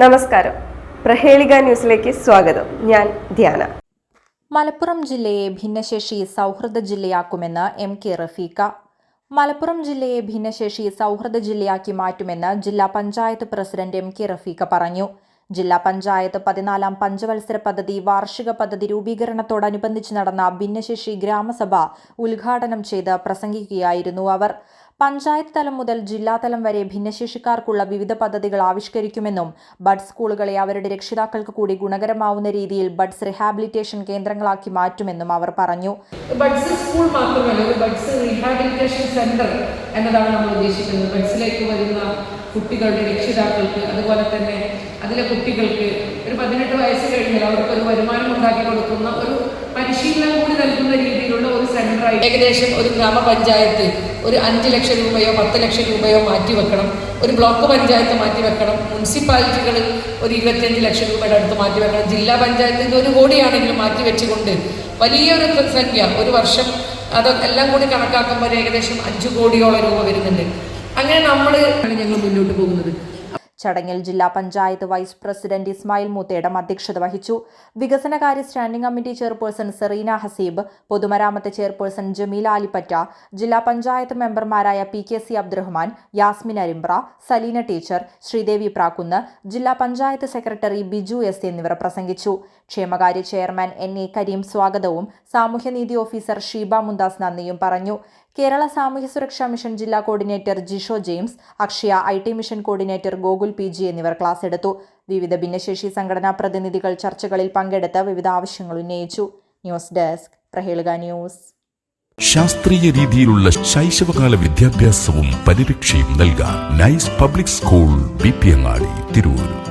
നമസ്കാരം. പ്രഹേളിക ന്യൂസിലേക്ക് സ്വാഗതം. ഞാൻ ധ്യാന. മലപ്പുറം ജില്ലയെ ഭിന്നശേഷി സൗഹൃദ ജില്ലയാക്കുമെന്ന് എം കെ റഫീഖ. മലപ്പുറം ജില്ലയെ ഭിന്നശേഷി സൗഹൃദ ജില്ലയാക്കി മാറ്റുമെന്ന് ജില്ലാ panchayat president M K Rafeeq പറഞ്ഞു. ജില്ലാ പഞ്ചായത്ത് പതിനാലാം പഞ്ചവത്സര പദ്ധതി വാർഷിക പദ്ധതി രൂപീകരണത്തോടനുബന്ധിച്ച് നടന്ന ഭിന്നശേഷി ഗ്രാമസഭ ഉദ്ഘാടനം ചെയ്ത് പ്രസംഗിക്കുകയായിരുന്നു അവർ. പഞ്ചായത്ത് തലം മുതൽ ജില്ലാതലം വരെ ഭിന്നശേഷിക്കാർക്കുള്ള വിവിധ പദ്ധതികൾ ആവിഷ്കരിക്കുമെന്നും ബഡ് സ്കൂളുകളെ അവരുടെ രക്ഷിതാക്കൾക്ക് കൂടി ഗുണകരമാവുന്ന രീതിയിൽ ബഡ്സ് റിഹാബിലിറ്റേഷൻ കേന്ദ്രങ്ങളാക്കി മാറ്റുമെന്നും അവർ പറഞ്ഞു. ബഡ്സ് സ്കൂൾ മാത്രമല്ല ബഡ്സ് റീഹാബിലിറ്റേഷൻ സെന്റർ എന്നതാണ് നമ്മൾ ഉദ്ദേശിക്കുന്നത്. ബഡ്സിലേക്ക് വരുന്ന കുട്ടികളുടെ രക്ഷിതാക്കൾക്ക് അതുപോലെ തന്നെ അതിലെ കുട്ടികൾക്ക് ഒരു പതിനെട്ട് വയസ്സ് കഴിഞ്ഞാൽ അവർക്ക് ഒരു വരുമാനം ഉണ്ടാക്കി കൊടുക്കുന്ന ഒരു പരിശീലനം കൂടി നൽകുന്ന രീതിയിലുള്ള ഒരു സെന്ററായി ഏകദേശം ഒരു ഗ്രാമപഞ്ചായത്ത് ഒരു അഞ്ച് ലക്ഷം രൂപയോ പത്ത് ലക്ഷം രൂപയോ മാറ്റിവെക്കണം ഒരു ബ്ലോക്ക് പഞ്ചായത്ത് മാറ്റിവെക്കണം മുനിസിപ്പാലിറ്റികൾ ഒരു ഇരുപത്തിയഞ്ച് ലക്ഷം രൂപയുടെ അടുത്ത് മാറ്റിവെക്കണം ജില്ലാ പഞ്ചായത്തിന്റെ ഒരു കോടിയാണെങ്കിലും മാറ്റിവെച്ചുകൊണ്ട് വലിയൊരു സംഖ്യ. ഒരു വർഷം അതെല്ലാം എല്ലാം കൂടി കണക്കാക്കുമ്പോൾ ഏകദേശം അഞ്ച് കോടിയോളം രൂപ വരുന്നുണ്ട്. അങ്ങനെ നമ്മൾ ഞങ്ങൾ മുന്നോട്ട് പോകുന്നത്. ചടങ്ങിൽ ജില്ലാ പഞ്ചായത്ത് വൈസ് പ്രസിഡന്റ് ഇസ്മായിൽ മൂത്തേടം അധ്യക്ഷത വഹിച്ചു. വികസനകാര്യ standing committee chairperson Sereena Haseeb പൊതുമരാമത്ത് ചെയർപേഴ്സൺ ജമീല അലിപ്പറ്റ ജില്ലാ പഞ്ചായത്ത് മെമ്പർമാരായ P K C Abdurahman Yasmin Arimbra Saleena teacher Sreedevi Prakkunnu ജില്ലാ പഞ്ചായത്ത് സെക്രട്ടറി ബിജു എസ് എന്നിവർ പ്രസംഗിച്ചു. ക്ഷേമകാര്യ ചെയർമാൻ എൻ എ കരീം സ്വാഗതവും സാമൂഹ്യനീതി ഓഫീസർ ഷീബ മുന്താസ് നന്ദിയും പറഞ്ഞു. കേരള സാമൂഹ്യ സുരക്ഷാ മിഷൻ ജില്ലാ coordinator Jisho James Akshaya I T mission coordinator Gokul P G എന്നിവർ ക്ലാസ് എടുത്തു. വിവിധ ഭിന്നശേഷി സംഘടനാ പ്രതിനിധികൾ ചർച്ചകളിൽ പങ്കെടുത്ത് വിവിധ ആവശ്യങ്ങൾ ഉന്നയിച്ചു. News desk Prahelika news. ശാസ്ത്രീയ രീതിയിലുള്ള ശൈശവകാല വിദ്യാഭ്യാസവും പരിരക്ഷയും നൽകാൻ Nice public school Tirur.